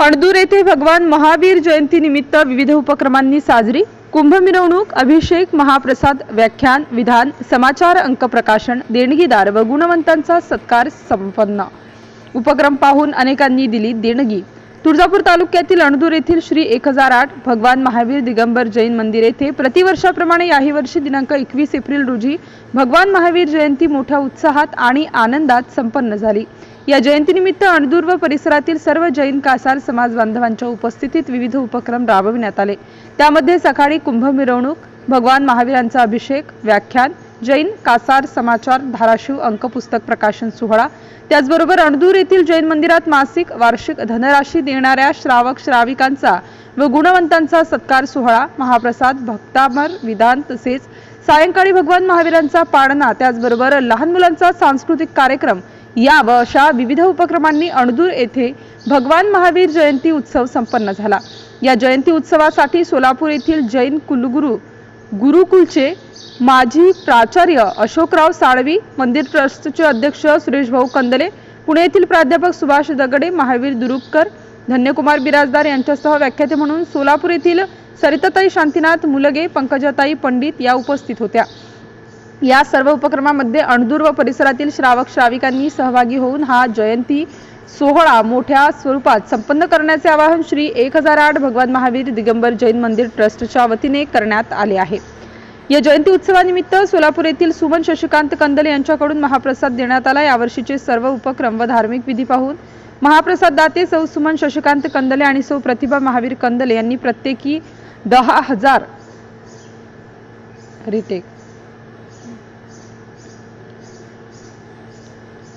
अणदूर येथे भगवान महावीर जयंती निमित्त विविध उपक्रमांनी साजरी कुंभ मिरवणूक अभिषेक महाप्रसाद व्याख्यान विधान समाचार अंक प्रकाशन देणगीदार व गुणवंतांचा सत्कार संपन्न. उपक्रम पाहून अनेकांनी दिली देणगी. तुळजापूर तालुक्यातील अणदूर येथील श्री एक हजार आठ भगवान महावीर दिगंबर जैन मंदिर येथे प्रतिवर्षाप्रमाणे याही वर्षी दिनांक एकवीस एप्रिल रोजी भगवान महावीर जयंती मोठ्या उत्साहात आणि आनंदात संपन्न झाली. या जयंतीनिमित्त अणदूर व परिसरातील सर्व जैन कासार समाज बांधवांच्या उपस्थितीत विविध उपक्रम राबविण्यात आले. त्यामध्ये सकाळी कुंभ मिरवणूक भगवान महावीरांचा अभिषेक व्याख्यान जैन कासार समाचार धाराशिव अंक पुस्तक प्रकाशन सोहळा. त्याचबरोबर अणदूर येथील जैन मंदिरात मासिक वार्षिक धनराशी देणाऱ्या श्रावक श्राविकांचा व गुणवंतांचा सत्कार सोहळा. महाप्रसाद भक्तामर विधान तसेच सायंकाळी भगवान महावीरांचा पाळणा त्याचबरोबर लहान मुलांचा सांस्कृतिक कार्यक्रम. या व अशा विविध उपक्रमांनी अणदूर येथे भगवान महावीर जयंती उत्सव संपन्न झाला. या जयंती उत्सवासाठी सोलापूर येथील जैन कुलगुरू गुरुकुलचे माजी प्राचार्य अशोकराव साळवी मंदिर ट्रस्टचे अध्यक्ष सुरेश भाऊ कंदले पुणे येथील प्राध्यापक सुभाष दगडे महावीर दुरुपकर धन्यकुमार बिराजदार यांच्यासह व्याख्याते म्हणून सोलापूर येथील सरिताताई शांतीनाथ मुलगे पंकजाताई पंडित या उपस्थित होत्या. या सर्व उपक्रमामध्ये अणदूर व परिसरातील श्रावक श्राविकांनी सहभागी होऊन हा जयंती सोहळा मोठ्या स्वरूपात संपन्न करण्याचे आवाहन श्री एक हजार आठ भगवान महावीर दिगंबर जैन मंदिर ट्रस्टच्या वतीने करण्यात आले आहे. या जयंती उत्सवानिमित्त सोलापूर येथील सुमन शशिकांत कंदले यांच्याकडून महाप्रसाद देण्यात आला. यावर्षीचे सर्व उपक्रम व धार्मिक विधी पाहून महाप्रसाद दाते सौ सुमन शशिकांत कंदले आणि सौ प्रतिभा महावीर कंदले यांनी प्रत्येकी दहा हजार रिटेक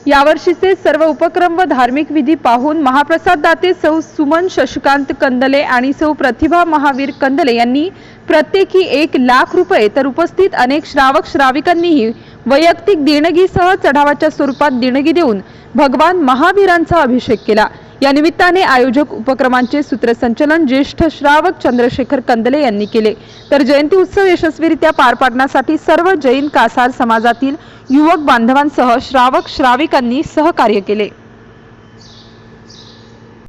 यावर्षीचे सर्व उपक्रम व धार्मिक विधी पाहून महाप्रसाद दाते सौ सुमन शशिकांत कंदले आणि सौ प्रतिभा महावीर कंदले यांनी प्रत्येकी एक लाख रुपये तर उपस्थित अनेक श्रावक श्राविकांनीही वैयक्तिक देणगीसह चढावाच्या स्वरूपात देणगी देऊन भगवान महावीरांचा अभिषेक केला. या निमित्ताने आयोजक उपक्रमांचे सूत्रसंचलन ज्येष्ठ श्रावक चंद्रशेखर कंदले यांनी केले. तर जयंती उत्सव यशस्वीरित्या पार पाडण्यासाठी सर्व जैन कासार समाजातील युवक बांधवांसह श्रावक श्राविकांनी सहकार्य केले.